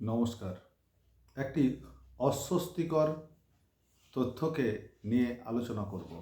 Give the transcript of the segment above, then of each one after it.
নমস্কার। একটি অস্বস্তিকর তথ্যকে নিয়ে আলোচনা করব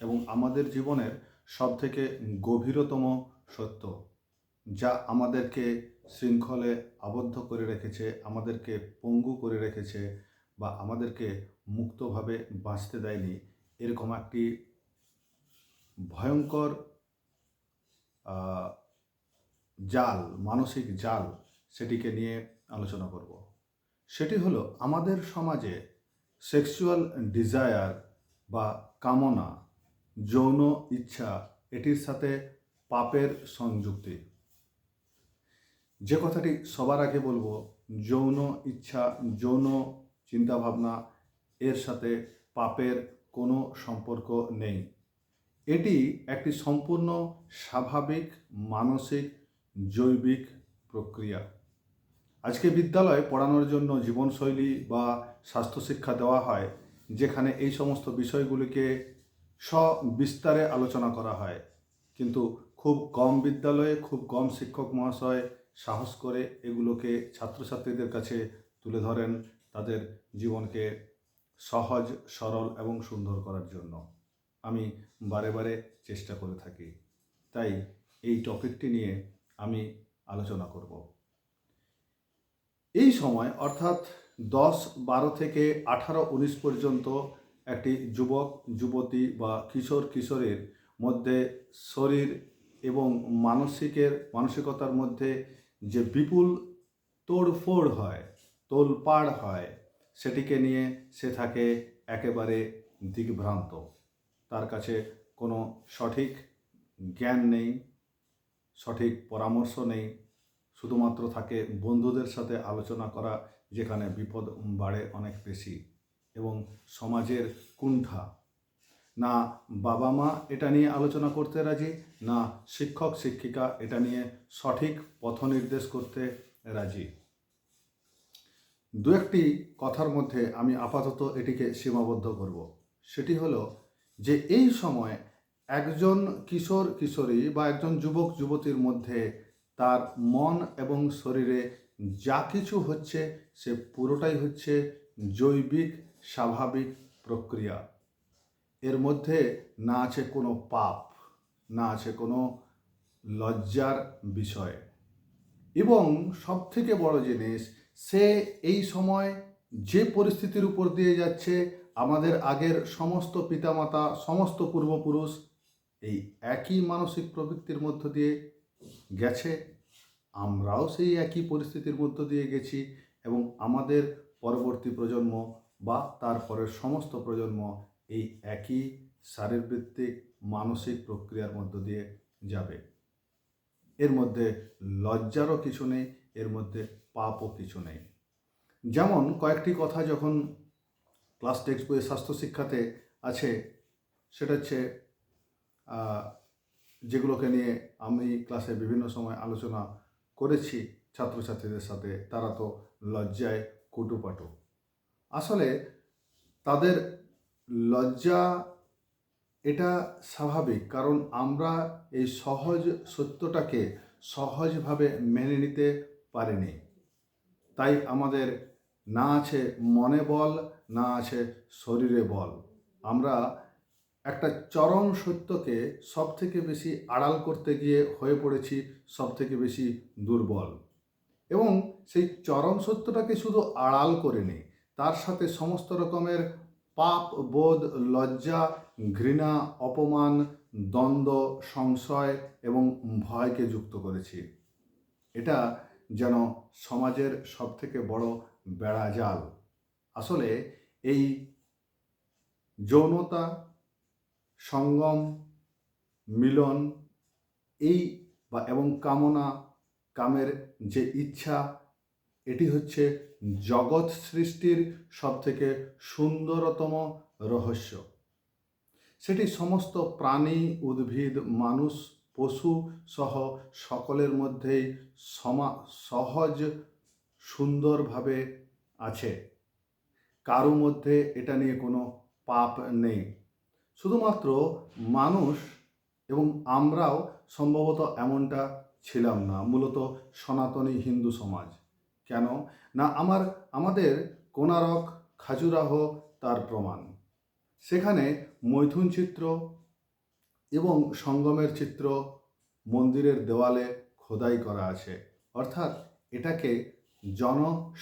এবং আমাদের জীবনের সবথেকে গভীরতম সত্য, যা আমাদেরকে শৃঙ্খলে আবদ্ধ করে রেখেছে, আমাদেরকে পঙ্গু করে রেখেছে বা আমাদেরকে মুক্তভাবে বাঁচতে দেয়নি, এরকম একটি ভয়ঙ্কর জাল, মানসিক জাল সেটিকে নিয়ে আলোচনা করব। সেটি হলো, আমাদের সমাজে সেক্সুয়াল ডিজায়ার বা কামনা, যৌন ইচ্ছা, এটির সাথে পাপের সংযুক্তি। যে কথাটি সবার আগে বলব, যৌন ইচ্ছা, যৌন চিন্তাভাবনা, এর সাথে পাপের কোনো সম্পর্ক নেই। এটি একটি সম্পূর্ণ স্বাভাবিক, মানসিক, জৈবিক প্রক্রিয়া। আজকে বিদ্যালয়ে পড়ানোর জন্য জীবনশৈলী বা স্বাস্থ্য শিক্ষা দেওয়া হয়, যেখানে এই সমস্ত বিষয়গুলিকে সবিস্তারে আলোচনা করা হয়। কিন্তু খুব কম বিদ্যালয়ে, খুব কম শিক্ষক মহাশয় সাহস করে এগুলোকে ছাত্রছাত্রীদের কাছে তুলে ধরেন তাদের জীবনকে সহজ, সরল এবং সুন্দর করার জন্য। আমি বারে বারে চেষ্টা করে থাকি। তাই এই টপিকটি নিয়ে আমি আলোচনা করব। এই সময় অর্থাৎ দশ, বারো থেকে আঠারো, উনিশ পর্যন্ত একটি যুবক, যুবতী বা কিশোর, কিশোরের মধ্যে শরীর এবং মানসিকের, মানসিকতার মধ্যে যে বিপুল তোড়ফোড় হয়, তোলপাড় হয়, সেটিকে নিয়ে সে থাকে একেবারে দিগ্ভ্রান্ত। তার কাছে কোনো সঠিক জ্ঞান নেই, সঠিক পরামর্শ নেই শুধুমাত্র থাকে বন্ধুদের সাথে আলোচনা করা, যেখানে বিপদ বাড়ে অনেক বেশি, এবং সমাজের কুণ্ঠা। না বাবা মা এটা নিয়ে আলোচনা করতে রাজি, না শিক্ষক, শিক্ষিকা এটা নিয়ে সঠিক পথ নির্দেশ করতে রাজি। দু একটি কথার মধ্যে আমি আপাতত এটিকে সীমাবদ্ধ করব। সেটি হলো যে এই সময় একজন কিশোর, কিশোরী বা একজন যুবক, যুবতীর মধ্যে তার মন এবং শরীরে যা কিছু হচ্ছে, সে পুরোটাই হচ্ছে জৈবিক, স্বাভাবিক প্রক্রিয়া। এর মধ্যে না আছে কোনো পাপ, না আছে কোনো লজ্জার বিষয়। এবং সব থেকে বড় জিনিস, সে এই সময় যে পরিস্থিতির উপর দিয়ে যাচ্ছে, আমাদের আগের সমস্ত পিতামাতা, সমস্ত পূর্বপুরুষ, এই একই মানসিক প্রবৃত্তির মধ্য দিয়ে গেছে, আমরাও সেই একই পরিস্থিতির মধ্য দিয়ে গেছি এবং আমাদের পরবর্তী প্রজন্ম বা তারপরের সমস্ত প্রজন্ম এই একই শারীরবৃত্তিক মানসিক প্রক্রিয়ার মধ্য দিয়ে যাবে। এর মধ্যে লজ্জারও কিছু নেই, এর মধ্যে পাপও কিছু নেই। যেমন কয়েকটি কথা যখন ক্লাস টেক্সট বইয়ে স্বাস্থ্য শিক্ষাতে আছে, সেটা হচ্ছে যেগুলোকে নিয়ে আমি ক্লাসে বিভিন্ন সময় আলোচনা করেছি ছাত্রছাত্রীদের সাথে, তারা তো লজ্জায় কুটুপাটু। আসলে তাদের লজ্জা এটা স্বাভাবিক, কারণ আমরা এই সহজ সত্যটাকে সহজভাবে মেনে নিতে পারিনি। তাই আমাদের না আছে মনে বল, না আছে শরীরে বল। আমরা একটা চরম সত্যকে সব থেকে বেশি আড়াল করতে গিয়ে হয়ে পড়েছি সব থেকে বেশি দুর্বল। এবং সেই চরম সত্যটাকে শুধু আড়াল করে নেই তার সাথে সমস্ত রকমের পাপ, বোধ, লজ্জা, ঘৃণা, অপমান, দ্বন্দ্ব, সংশয় এবং ভয়কে যুক্ত করেছি। এটা যেন সমাজের সবথেকে বড় বেড়াজাল। আসলে এই যৌনতা সঙ্গম, মিলন, এই বা এবং কামনা, কামের যে ইচ্ছা, এটি হচ্ছে জগৎ সৃষ্টির সবথেকে সুন্দরতম রহস্য। সেটি সমস্ত প্রাণী, উদ্ভিদ, মানুষ, পশু সহ সকলের মধ্যেই সমা, সহজ, সুন্দরভাবে আছে। কারও মধ্যে এটা নিয়ে কোনো পাপ নেই। শুধুমাত্র মানুষ এবং আমরাও সম্ভবত এমনটা ছিলাম না, মূলত সনাতনী হিন্দু সমাজ। কেন? না, আমার, আমাদের কোনারক খাজুরাহ তার প্রমাণ। সেখানে মৈথুন চিত্র এবং সঙ্গমের চিত্র মন্দিরের দেওয়ালে খোদাই করা আছে। অর্থাৎ এটাকে জন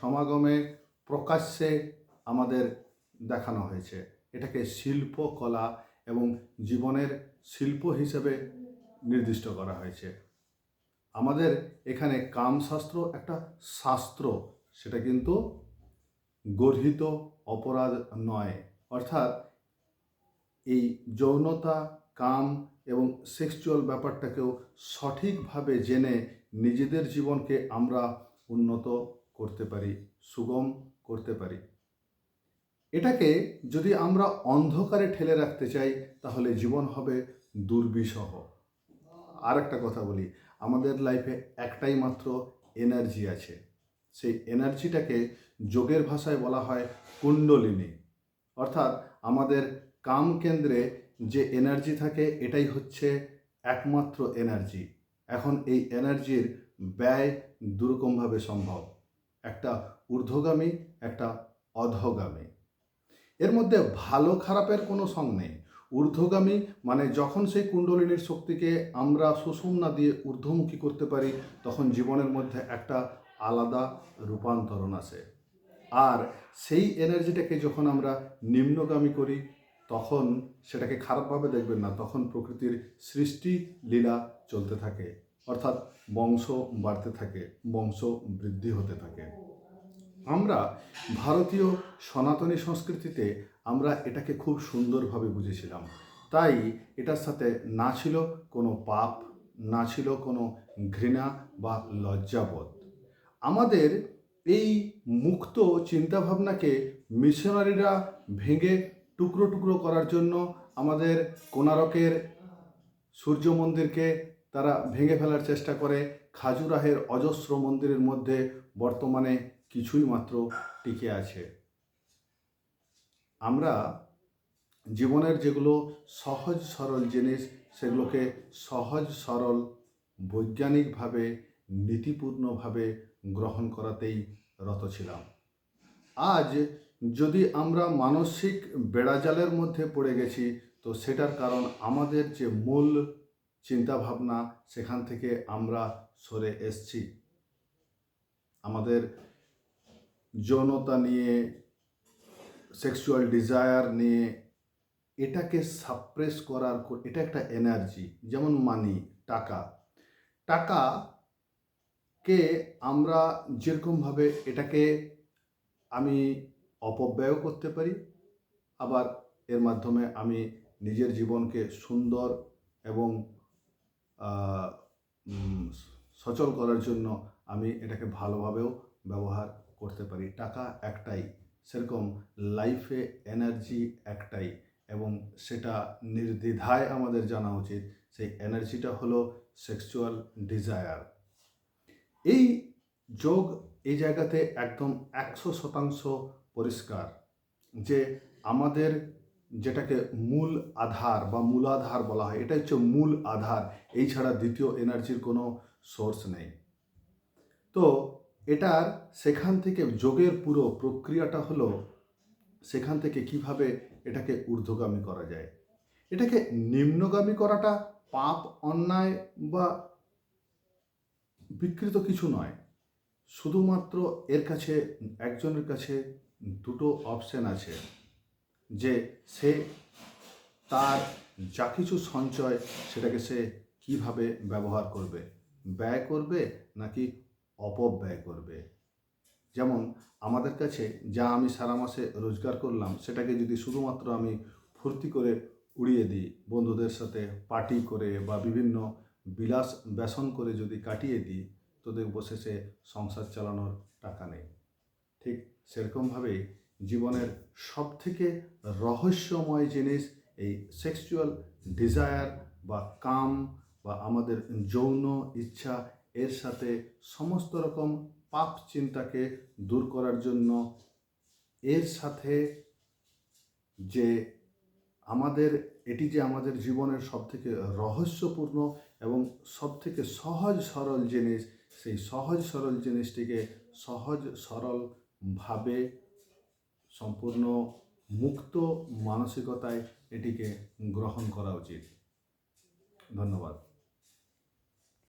সমাগমে প্রকাশ্যে আমাদের দেখানো হয়েছে। এটাকে শিল্পকলা এবং জীবনের শিল্প হিসেবে নির্দিষ্ট করা হয়েছে। আমাদের এখানে কামশাস্ত্র একটা শাস্ত্র, সেটা কিন্তু গর্হিত অপরাধ নয়। অর্থাৎ এই যৌনতা, কাম এবং সেক্সুয়াল ব্যাপারটাকেও সঠিকভাবে জেনে নিজেদের জীবনকে আমরা উন্নত করতে পারি, সুগম করতে পারি। এটাকে যদি আমরা অন্ধকারে ঠেলে রাখতে চাই, তাহলে জীবন হবে দুর্বিষহ। আর একটা কথা বলি, আমাদের লাইফে একটাই মাত্র এনার্জি আছে। সেই এনার্জিটাকে যোগের ভাষায় বলা হয় কুণ্ডলিনী। অর্থাৎ আমাদের কাম কেন্দ্রে যে এনার্জি থাকে, এটাই হচ্ছে একমাত্র এনার্জি এখন এই এনার্জির ব্যয় দুরকমভাবে সম্ভব। একটা ঊর্ধ্বগামী, একটা অধগামী। এর মধ্যে ভালো খারাপের কোনো সং নেই। ঊর্ধ্বগামী মানে যখন সেই কুণ্ডলিনীর শক্তিকে আমরা সুষুম্না দিয়ে ঊর্ধ্বমুখী করতে পারি, তখন জীবনের মধ্যে একটা আলাদা রূপান্তরণ আসে। আর সেই এনার্জিটাকে যখন আমরা নিম্নগামী করি, তখন সেটাকে খারাপভাবে দেখবেন না, তখন প্রকৃতির সৃষ্টি লীলা চলতে থাকে। অর্থাৎ বংশ বাড়তে থাকে, বংশ বৃদ্ধি হতে থাকে। আমরা ভারতীয় সনাতনী সংস্কৃতিতে আমরা এটাকে খুব সুন্দরভাবে বুঝেছিলাম। তাই এটার সাথে না ছিল কোনো পাপ, না ছিল কোনো ঘৃণা বা লজ্জাবোধ। আমাদের এই মুক্ত চিন্তাভাবনাকে মিশনারিরা ভেঙে টুকরো টুকরো করার জন্য আমাদের কোনারকের সূর্য মন্দিরকে তারা ভেঙে ফেলার চেষ্টা করে। খাজুরাহের অজস্র মন্দিরের মধ্যে বর্তমানে কিছুই মাত্র টিকে আছে। আমরা জীবনের যেগুলো সহজ সরল জিনিস, সেগুলোকে সহজ সরল, বৈজ্ঞানিকভাবে, নীতিপূর্ণভাবে গ্রহণ করাতেই রত ছিলাম। আজ যদি আমরা মানসিক বেড়াজালের মধ্যে পড়ে গেছি, তো সেটার কারণ আমাদের যে মূল চিন্তাভাবনা, সেখান থেকে আমরা সরে এসছি। আমাদের যৌনতা নিয়ে সেক্সুয়াল ডিজায়ার নিয়ে, এটাকে সাপ্রেস করার কো- এটা একটা এনার্জি যেমন মানি টাকা। টাকাকে আমরা যেরকমভাবে এটাকে আমি অপব্যয় করতে পারি, আবার এর মাধ্যমে আমি নিজের জীবনকে সুন্দর এবং সচল করার জন্য আমি এটাকে ভালোভাবেও ব্যবহার করতে পারি। টাকা একটাই, সেরকম লাইফে এনার্জি একটাই এবং সেটা নির্দ্বিধায় আমাদের জানা উচিত, সেই এনার্জিটা হলো সেক্সুয়াল ডিজায়ার এই যোগ এই জায়গাতে একদম একশো শতাংশ পরিষ্কার যে আমাদের যেটাকে মূল আধার বা মূলাধার বলা হয়, এটা হচ্ছে মূল আধার, এই ছাড়া দ্বিতীয় এনার্জির কোনো সোর্স নেই। তো এটার সেখান থেকে যোগের পুরো প্রক্রিয়াটা হলো সেখান থেকে কীভাবে এটাকে ঊর্ধ্বগামী করা যায়। এটাকে নিম্নগামী করাটা পাপ, অন্যায় বা বিকৃত কিছু নয়। শুধুমাত্র এর কাছে, একজনের কাছে দুটো অপশান আছে, যে সে তার যা কিছু সঞ্চয় সেটাকে সে কীভাবে ব্যবহার করবে? ব্যয় করবে নাকি অপব্যয় করবে। যেমন, আমাদের কাছে যা আমি সারা মাসে রোজগার করলাম, সেটাকে যদি শুধুমাত্র আমি ফুর্তি করে উড়িয়ে দিই, বন্ধুদের সাথে পার্টি করে বা বিভিন্ন বিলাস ব্যসন করে যদি কাটিয়ে দিই, তো দেখব শেষে সংসার চালানোর টাকা নেই। ঠিক সেরকমভাবেই জীবনের সবথেকে রহস্যময় জিনিস এই সেক্সুয়াল ডিজায়ার বা কাম বা আমাদের যৌন ইচ্ছা এর সাথে সমস্ত রকম পাপ চিন্তাকে দূর করার জন্য, এর সাথে যে আমাদের, এটি যে আমাদের জীবনের সবথেকে রহস্যপূর্ণ এবং সবথেকে সহজ সরল জিনিস, সেই সহজ সরল জিনিসটিকে সহজ সরলভাবে সম্পূর্ণ মুক্ত মানসিকতায় এটিকে গ্রহণ করা উচিত। ধন্যবাদ।